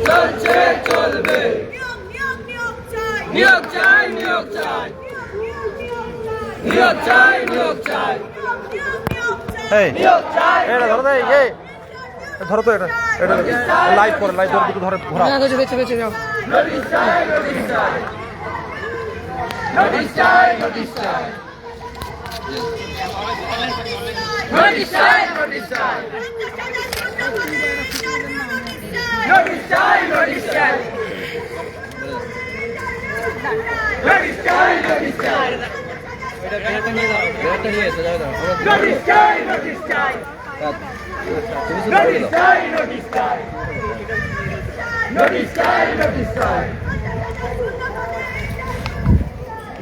চলছে চলবে। নিয়োগ চাই নিয়োগ চাই। ধরো তো এটা এটা। লাইভ করে লাইভ ধরো দুটো ধরে ঘোরা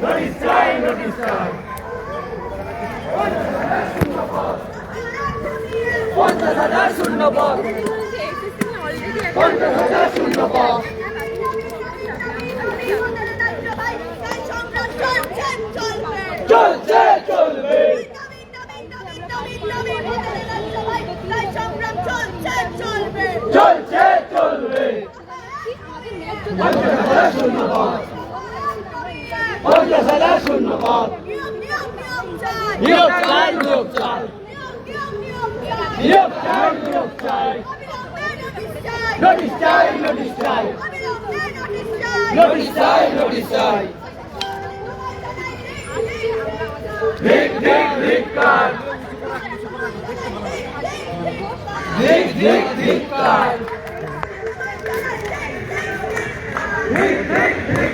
Notice time, notice time. পঞ্চাশ হাজার শূন্য পদ পঞ্চাশ হাজার শূন্য পদ চলছে চলবে চলছে চলবে পঞ্চাশ হাজার শূন্য পদ পঞ্চাশ হাজার শূন্য পদ নিয়োগ চাই নিয়োগ চাই নিয়োগ চাই নোটিশ চাই নোটিশ চাই নোটিশ চাই নোটিশ চাই ধিক ধিক ধিক্কার ধিক ধিক ধিক্কার ধিক ধিক ধিক্কার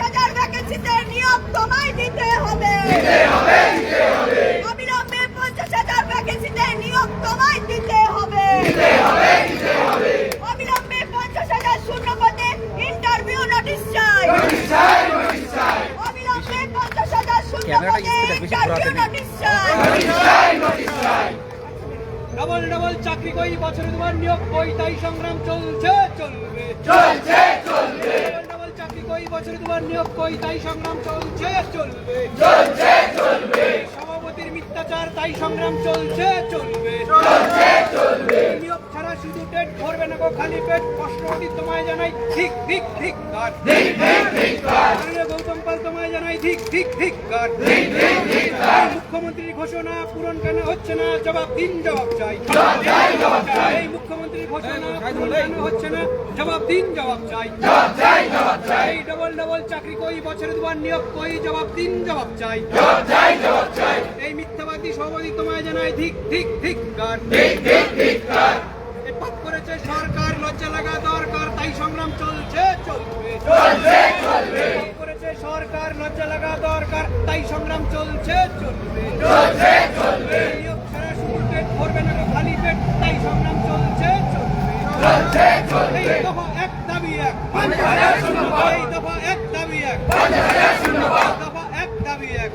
হাজার ভ্যাকেন্সিতে নিয়োগ তোমায় দিতে হবে অবিলম্বে পঞ্চাশ হাজার ভ্যাকেন্সিতে নিয়োগ তোমায় দিতে হবে অবিলম্বে পঞ্চাশ হাজার শূন্য পদে ইন্টারভিউ নোটিশ চাই অবিলম্বে পঞ্চাশ হাজার শূন্য পদে ইন্টারভিউ নোটিশ চাই ডবল ডবল চাকরি কই বছরে তোমার নিয়োগ কই তাই সংগ্রাম চলছে চলবে। চলছে চলবে। ডবল চাকরি কই বছরে তোমার নিয়োগ কই তাই সংগ্রাম চলছে চলবে। চলছে চলবে। সভাপতির মিথ্যাচার তাই সংগ্রাম চলছে চলবে। চলছে চলবে। নিয়োগ ছাড়া শুধু পেট ভরবে না গো খালি পেট কষ্টটি তোমায় জানাই ঠিক ঠিক ঠিক কার ধিক। ধিক গৌতম পাল তোমায় জানাই ঠিক ঠিক ঠিক কার? মুখ্যমন্ত্রীর ঘোষণা পূরণ কেন হচ্ছে না? জবাব দিন জবাব চাই। এই মুখ্যমন্ত্রীর ঘোষণা পূরণ কেন হচ্ছে না? জবাব দিন জবাব চাই। এই ডবল ডবল চাকরি কই বছরে দুবার নিয়োগ কই জবাব দিন জবাব চাই। চাই জবাব চাই। এই মিথ্যাবাদী সভাপতি তোমায় জানাই ঠিক ঠিক ঠিক কার? পাপ করেছে সরকার লজ্জা লাগা দরকার তাই সংগ্রাম চলছে চলবে। চলছে। চলবে দরকার লজ্জা লাগা দরকার তাই সংগ্রাম চলছে চলবে। চলবে। খালি পেট তাই সংগ্রাম চলছে এক দাবি এক। এই দাবি এক। এক দাবি এক।